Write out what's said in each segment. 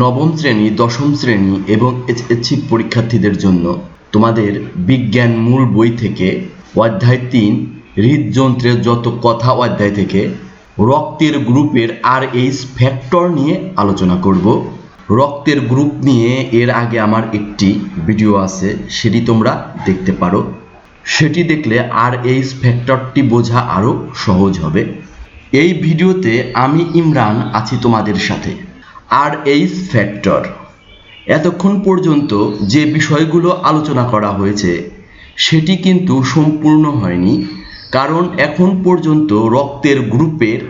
নবম শ্রেণি, দশম শ্রেণি এবং এইচএসসি পরীক্ষার্থীদের জন্য তোমাদের বিজ্ঞান মূল বই থেকে অধ্যায় তিন হৃদযন্ত্রের যত কথা অধ্যায় থেকে রক্তের গ্রুপের আর এইচ ফ্যাক্টর নিয়ে আলোচনা করব। রক্তের গ্রুপ নিয়ে এর আগে আমার একটি ভিডিও আছে, সেটি তোমরা দেখতে পারো। সেটি দেখলে আর এইচ ফ্যাক্টরটি বোঝা আরও সহজ হবে। এই ভিডিওতে আমি ইমরান আছি তোমাদের সাথে। আর এইচ ফ্যাক্টর এতক্ষণ পর্যন্ত যে বিষয়গুলো আলোচনা করা হয়েছে, সেটি কিন্তু সম্পূর্ণ হয়নি, কারণ এখন পর্যন্ত রক্তের গ্রুপের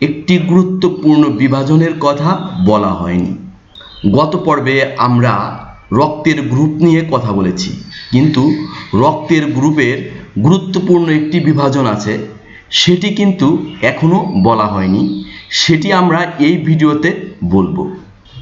একটি গুরুত্বপূর্ণ বিভাজনের কথা বলা হয়নি। গত পর্বে আমরা রক্তের গ্রুপ নিয়ে কথা বলেছি, কিন্তু রক্তের গ্রুপের গুরুত্বপূর্ণ একটি বিভাজন আছে, সেটি কিন্তু এখনও বলা হয়নি। সেটি আমরা এই ভিডিওতে বলব।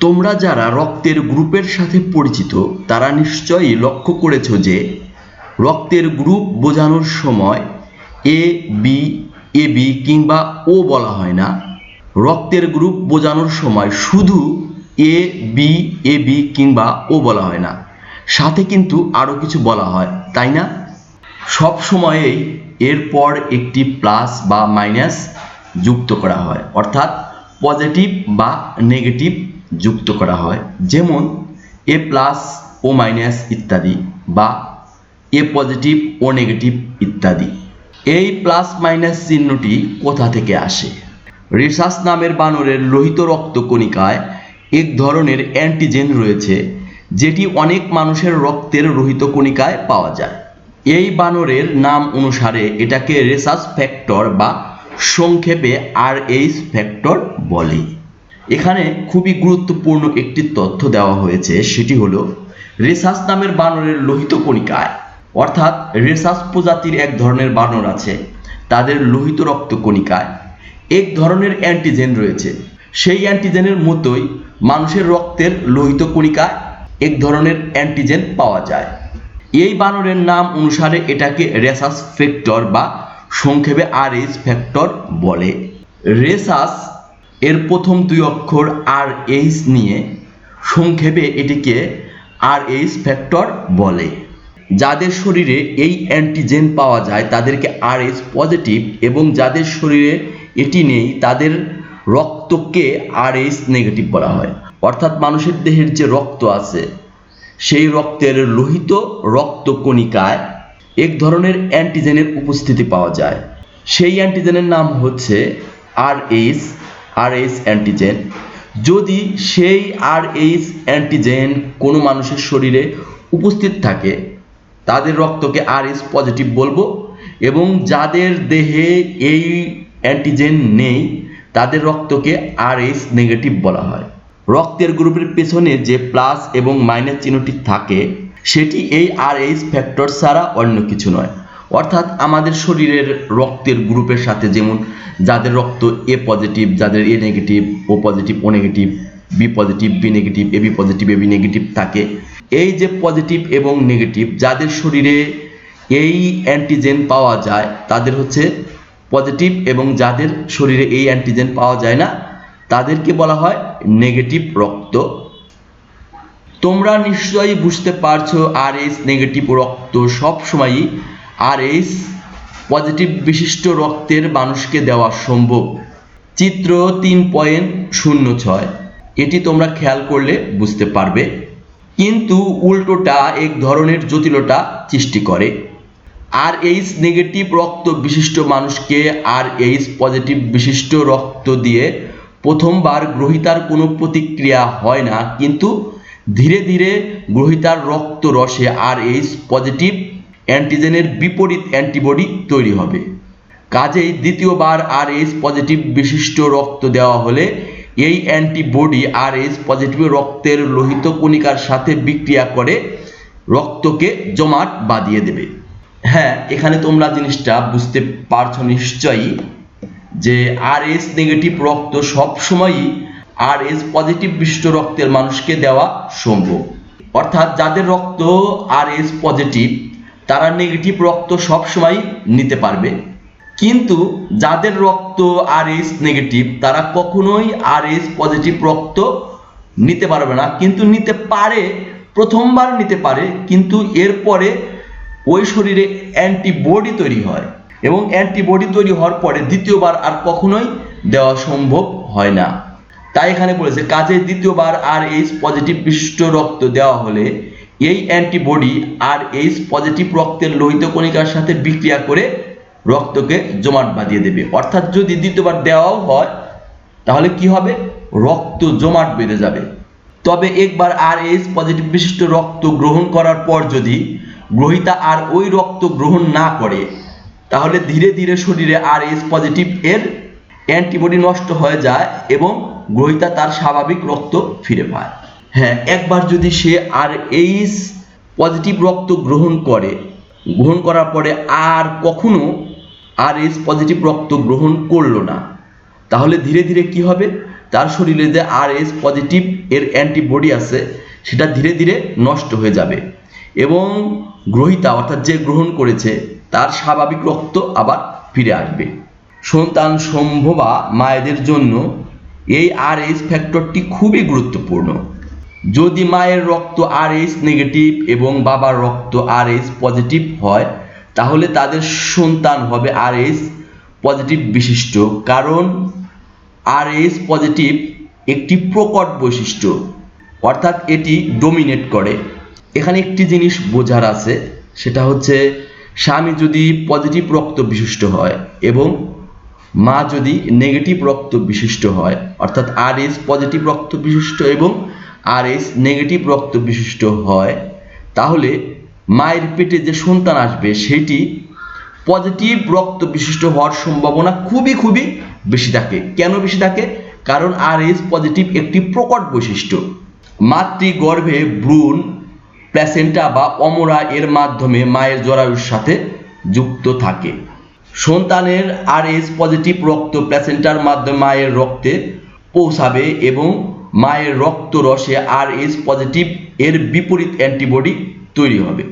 তোমরা যারা রক্তের গ্রুপের সাথে পরিচিত, তারা নিশ্চয়ই লক্ষ্য করেছ যে রক্তের গ্রুপ বোঝানোর সময় এ, বি এ, বি কিংবা ও বলা হয় না। রক্তের গ্রুপ বোঝানোর সময় শুধু এ, বি এ, বি কিংবা ও বলা হয় না। সাথে কিন্তু আরও কিছু বলা হয়, তাই না? সব সময়েই এরপর একটি প্লাস বা মাইনাস যুক্ত করা হয়। অর্থাৎ পজিটিভ বা নেগেটিভ যুক্ত করা হয়। যেমন এ প্লাস ও মাইনাস ইত্যাদি বা এ পজিটিভ ও নেগেটিভ ইত্যাদি। এই প্লাস মাইনাস চিহ্নটি কোথা থেকে আসে? রেসাস নামের বানরের লোহিত রক্ত কণিকায় এক ধরনের অ্যান্টিজেন রয়েছে, যেটি অনেক মানুষের রক্তের রোহিত কণিকায় পাওয়া যায়। এই বানরের নাম অনুসারে এটাকে রেসাস ফ্যাক্টর বা সংক্ষেপে আর এইচ ফ্যাক্টর বলে। এখানে খুবই গুরুত্বপূর্ণ একটি তথ্য দেওয়া হয়েছে, সেটি হলো রেসাস নামের বানরের লোহিত কণিকায়। অর্থাৎ রেসাস প্রজাতির এক ধরনের বানর আছে, তাদের লোহিত রক্ত কণিকায়। এক ধরনের অ্যান্টিজেন রয়েছে, সেই অ্যান্টিজেনের মতোই মানুষের রক্তের লোহিত কণিকায় এক ধরনের অ্যান্টিজেন পাওয়া যায়। এই বানরের নাম অনুসারে এটাকে রেসাস ফ্যাক্টর বা সংক্ষেপে আর এইচ ফ্যাক্টর বলে। রেসাস এর প্রথম দুই অক্ষর আর এইচ নিয়ে সংক্ষেপে এটিকে আর এইচ ফ্যাক্টর বলে। যাদের শরীরে এই অ্যান্টিজেন পাওয়া যায়, তাদেরকে আর এইচ পজিটিভ এবং যাদের শরীরে এটি নেই, তাদের রক্তকে আর এইচ নেগেটিভ বলা হয়। অর্থাৎ মানুষের দেহের যে রক্ত আছে, সেই রক্তের লোহিত রক্ত কণিকায় এক ধরনের অ্যান্টিজেনের উপস্থিতি পাওয়া যায়। সেই অ্যান্টিজেনের নাম হচ্ছে আর এইচ আর অ্যান্টিজেন যদি সেই আর অ্যান্টিজেন কোনো মানুষের শরীরে উপস্থিত থাকে, তাদের রক্তকে আর পজিটিভ বলব এবং যাদের দেহে এই অ্যান্টিজেন নেই, তাদের রক্তকে আর নেগেটিভ বলা হয়। রক্তের গ্রুপের পেছনে যে প্লাস এবং মাইনাস চিহ্নটি থাকে সেটি এই আর এইচ ফ্যাক্টর ছাড়া অন্য কিছু নয়। অর্থাৎ আমাদের শরীরের রক্তের গ্রুপের সাথে যেমন যাদের রক্ত এ পজিটিভ যাদের A negative O positive O negative B positive B negative A B positive A B negative থাকে। এই যে পজিটিভ এবং নেগেটিভ যাদের শরীরে এই অ্যান্টিজেন পাওয়া যায়, তাদের হচ্ছে পজিটিভ এবং যাদের শরীরে এই অ্যান্টিজেন পাওয়া যায় না, তাদেরকে বলা হয় নেগেটিভ রক্ত। তোমরা নিশ্চয়ই বুঝতে পারছ আর এইচ নেগেটিভ রক্ত সবসময়ই আর এইচ পজিটিভ বিশিষ্ট রক্তের মানুষকে দেওয়া সম্ভব। চিত্র তিন পয়েন্ট শূন্য ছয়। এটি তোমরা খেয়াল করলে বুঝতে পারবে। কিন্তু উল্টোটা এক ধরনের জটিলতা সৃষ্টি করে। আর এইচ নেগেটিভ রক্ত বিশিষ্ট মানুষকে আর এইচ পজিটিভ বিশিষ্ট রক্ত দিয়ে প্রথমবার গ্রহিতার কোনো প্রতিক্রিয়া হয় না, কিন্তু ধীরে ধীরে গ্রহিতার রক্ত রসে আর এইচ পজিটিভ অ্যান্টিজেনের বিপরীত অ্যান্টিবডি তৈরি হবে। কাজেই দ্বিতীয়বার আর এইচ পজিটিভ বিশিষ্ট রক্ত দেওয়া হলে এই অ্যান্টিবডি আর এইচ পজিটিভ রক্তের লোহিত কণিকার সাথে বিক্রিয়া করে রক্তকে জমাট বাঁধিয়ে দেবে। হ্যাঁ এখানে তোমরা জিনিসটা বুঝতে পারছ নিশ্চয়ই যে আর এস নেগেটিভ রক্ত সবসময়ই আর এস পজিটিভ বিশিষ্ট রক্তের মানুষকে দেওয়া সম্ভব। অর্থাৎ যাদের রক্ত আর এস পজিটিভ, তারা নেগেটিভ রক্ত সবসময় নিতে পারবে। কিন্তু যাদের রক্ত আর এস নেগেটিভ তারা কখনোই আর এস পজিটিভ রক্ত নিতে পারবে না। কিন্তু নিতে পারে, প্রথমবার নিতে পারে, কিন্তু এরপরে ওই শরীরে অ্যান্টিবডি তৈরি হয় এবং অ্যান্টিবডি তৈরি হওয়ার পরে দ্বিতীয়বার আর কখনোই দেওয়া সম্ভব হয় না। তাই এখানে বলেছে কাজে দ্বিতীয়বার আর এইচ পজিটিভ বিশিষ্ট রক্ত দেওয়া হলে এই অ্যান্টিবডি আর এইচ পজিটিভ রক্তের লোহিত কণিকার সাথে বিক্রিয়া করে রক্তকে জমাট বাঁধিয়ে দেবে। অর্থাৎ যদি দ্বিতীয়বার দেওয়াও হয়, তাহলে কি হবে? রক্ত জমাট বেঁধে যাবে। তবে একবার আর এইচ পজিটিভ বিশিষ্ট রক্ত গ্রহণ করার পর যদি গ্রহিতা আর ওই রক্ত গ্রহণ না করে, তাহলে ধীরে ধীরে শরীরে আর এইচ পজিটিভ এর অ্যান্টিবডি নষ্ট হয়ে যায় এবং গ্রহিতা তার স্বাভাবিক রক্ত ফিরে পায়। হ্যাঁ একবার যদি সে আর এইচ পজিটিভ রক্ত গ্রহণ করে, গ্রহণ করার পরে আর কখনো আর এইচ পজিটিভ রক্ত গ্রহণ করল না, তাহলে ধীরে ধীরে কি হবে? তার শরীরে যে আর এস পজিটিভ এর অ্যান্টিবডি আছে, সেটা ধীরে ধীরে নষ্ট হয়ে যাবে এবং গ্রহিতা অর্থাৎ যে গ্রহণ করেছে, তার স্বাভাবিক রক্ত আবার ফিরে আসবে। সন্তান সম্ভবা মায়েদের জন্য এই আর এইচ ফ্যাক্টরটি খুবই গুরুত্বপূর্ণ। যদি মায়ের রক্ত আর এইচ নেগেটিভ এবং বাবার রক্ত আর এইচ পজিটিভ হয়, তাহলে তাদের সন্তান হবে আর এইচ পজিটিভ বিশিষ্ট। কারণ আর এইচ পজিটিভ একটি প্রকট বৈশিষ্ট্য, অর্থাৎ এটি ডোমিনেট করে। এখানে একটি জিনিস বোঝার আছে, সেটা হচ্ছে স্বামী যদি পজিটিভ রক্ত বিশিষ্ট হয় এবং মা যদি নেগেটিভ রক্ত বিশিষ্ট হয়, অর্থাৎ আর এস পজিটিভ রক্ত বিশিষ্ট এবং আর এইচ নেগেটিভ রক্ত বিশিষ্ট হয়, তাহলে মায়ের পেটে যে সন্তান আসবে, সেটি পজিটিভ রক্ত বিশিষ্ট হওয়ার সম্ভাবনা খুবই খুবই বেশি থাকে। কেন বেশি থাকে? কারণ আর এইচ পজিটিভ একটি প্রকট বৈশিষ্ট্য। মাতৃ গর্ভে ভ্রূণ প্ল্যাসেন্টা বা অমরা এর মাধ্যমে মায়ের জরায়ুর সাথে যুক্ত থাকে। সন্তানের আর এইচ পজিটিভ রক্ত প্ল্যাসেন্টার মাধ্যমে মায়ের রক্তে পৌঁছাবে এবং মায়ের রক্ত রসে আর এইচ পজিটিভ এর বিপরীত অ্যান্টিবডি তৈরি হবে।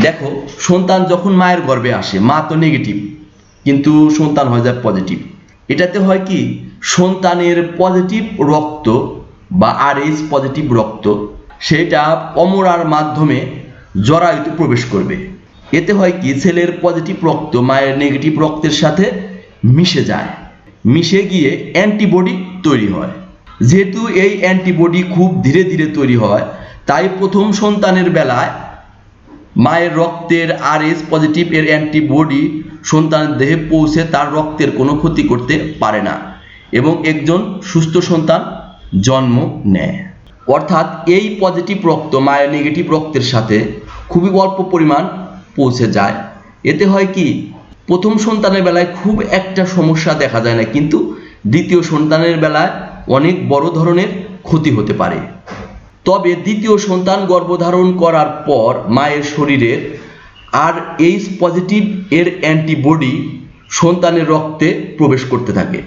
দেখো, সন্তান যখন মায়ের গর্ভে আসে, মা তো নেগেটিভ কিন্তু সন্তান হয়ে যায় পজিটিভ এটাতে হয় কি, সন্তানের পজিটিভ রক্ত বা আর এইচ পজিটিভ রক্ত, সেটা অমরার মাধ্যমে জরায়ুতে প্রবেশ করবে। এতে হয় কি? ছেলের পজিটিভ রক্ত, মায়ের নেগেটিভ রক্তের সাথে মিশে যায়। মিশে গিয়ে অ্যান্টিবডি তৈরি হয়। যেহেতু এই অ্যান্টিবডি খুব ধীরে ধীরে তৈরি হয়, তাই প্রথম সন্তানের বেলায় মায়ের রক্তের আর এস পজিটিভ এর অ্যান্টিবডি সন্তানের দেহে পৌঁছে তার রক্তের কোনো ক্ষতি করতে পারে না এবং একজন সুস্থ সন্তান জন্ম নেয়। অর্থাৎ এই পজিটিভ রক্ত, মায়ের নেগেটিভ রক্তের সাথে খুবই অল্প পরিমাণ পৌঁছে যায়। এতে হয় কি, প্রথম সন্তানের বেলায় খুব একটা সমস্যা দেখা যায় না, কিন্তু দ্বিতীয় সন্তানের বেলায় অনেক বড় ধরনের ক্ষতি হতে পারে। তবে দ্বিতীয় সন্তান গর্ভধারণ করার পর মায়ের শরীরের আর এইচ পজিটিভ এর অ্যান্টিবডি সন্তানের রক্তে প্রবেশ করতে থাকে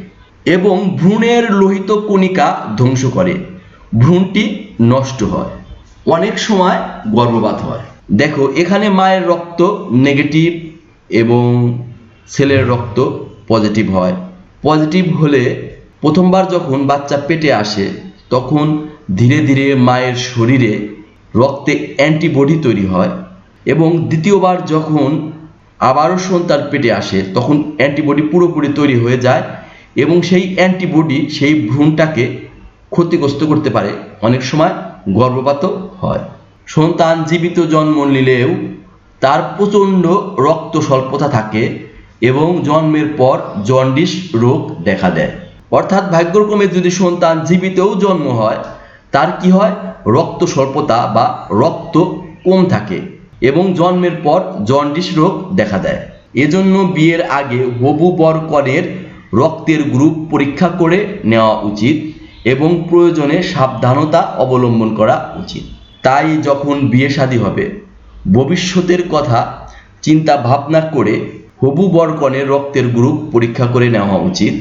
এবং ভ্রূণের লোহিত কণিকা ধ্বংস করে। ভ্রূণটি নষ্ট হয়। অনেক সময় গর্ভপাত হয়। দেখো, এখানে মায়ের রক্ত নেগেটিভ এবং ছেলের রক্ত পজিটিভ হয়। পজিটিভ হলে প্রথমবার যখন বাচ্চা পেটে আসে, তখন ধীরে ধীরে মায়ের শরীরে রক্তে অ্যান্টিবডি তৈরি হয় এবং দ্বিতীয়বার যখন আবারও সন্তান পেটে আসে, তখন অ্যান্টিবডি পুরোপুরি তৈরি হয়ে যায় এবং সেই অ্যান্টিবডি সেই ভ্রূণটাকে ক্ষতিগ্রস্ত করতে পারে। অনেক সময় গর্ভপাতও হয়। সন্তান জীবিত জন্ম নিলেও তার প্রচণ্ড রক্ত স্বল্পতা থাকে এবং জন্মের পর জন্ডিস রোগ দেখা দেয়। অর্থাৎ ভাগ্যক্রমে যদি সন্তান জীবিতও জন্ম হয়, তার কি হয়? রক্ত স্বল্পতা বা রক্ত কম থাকে এবং জন্মের পর জন্ডিস রোগ দেখা দেয়। এজন্য বিয়ের আগে হবু বর কনের রক্তের গ্রুপ পরীক্ষা করে নেওয়া উচিত এবং প্রয়োজনে সাবধানতা অবলম্বন করা উচিত। তাই যখন বিয়ে শাদী হবে, ভবিষ্যতের কথা চিন্তা ভাবনা করে হবু বরকনের রক্তের গ্রুপ পরীক্ষা করে নেওয়া উচিত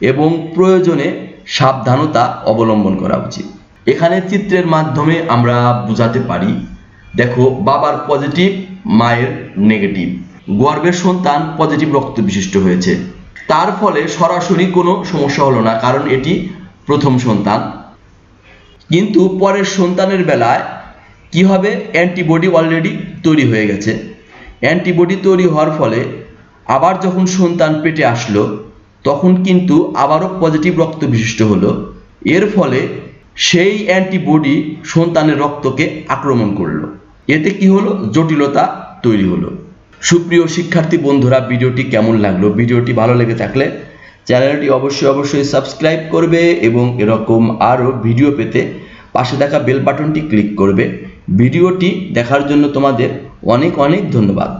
এবং প্রয়োজনে সাবধানতা অবলম্বন করা উচিত। এখানে চিত্রের মাধ্যমে আমরা বোঝাতে পারি, দেখো বাবার পজিটিভ, মায়ের নেগেটিভ। গর্ভের সন্তান পজিটিভ রক্ত বিশিষ্ট হয়েছে। তার ফলে সরাসরি কোনো সমস্যা হলো না, কারণ এটি প্রথম সন্তান। কিন্তু পরের সন্তানের বেলায় কি হবে? অ্যান্টিবডি অলরেডি তৈরি হয়ে গেছে। অ্যান্টিবডি তৈরি হওয়ার ফলে আবার যখন সন্তান পেটে আসলো, তখন কিন্তু আবারও পজিটিভ রক্ত বিশিষ্ট হলো। এর ফলে সেই অ্যান্টিবডি সন্তানের রক্তকে আক্রমণ করল। এতে কি হলো? জটিলতা তৈরি হলো। সুপ্রিয় শিক্ষার্থী বন্ধুরা, ভিডিওটি কেমন লাগল? ভিডিওটি ভালো লেগে থাকলে চ্যানেলটি অবশ্যই অবশ্যই সাবস্ক্রাইব করবে এবং এরকম আরও ভিডিও পেতে পাশে দেখা বেল বাটনটি ক্লিক করবে। ভিডিওটি দেখার জন্য তোমাদের অনেক অনেক ধন্যবাদ।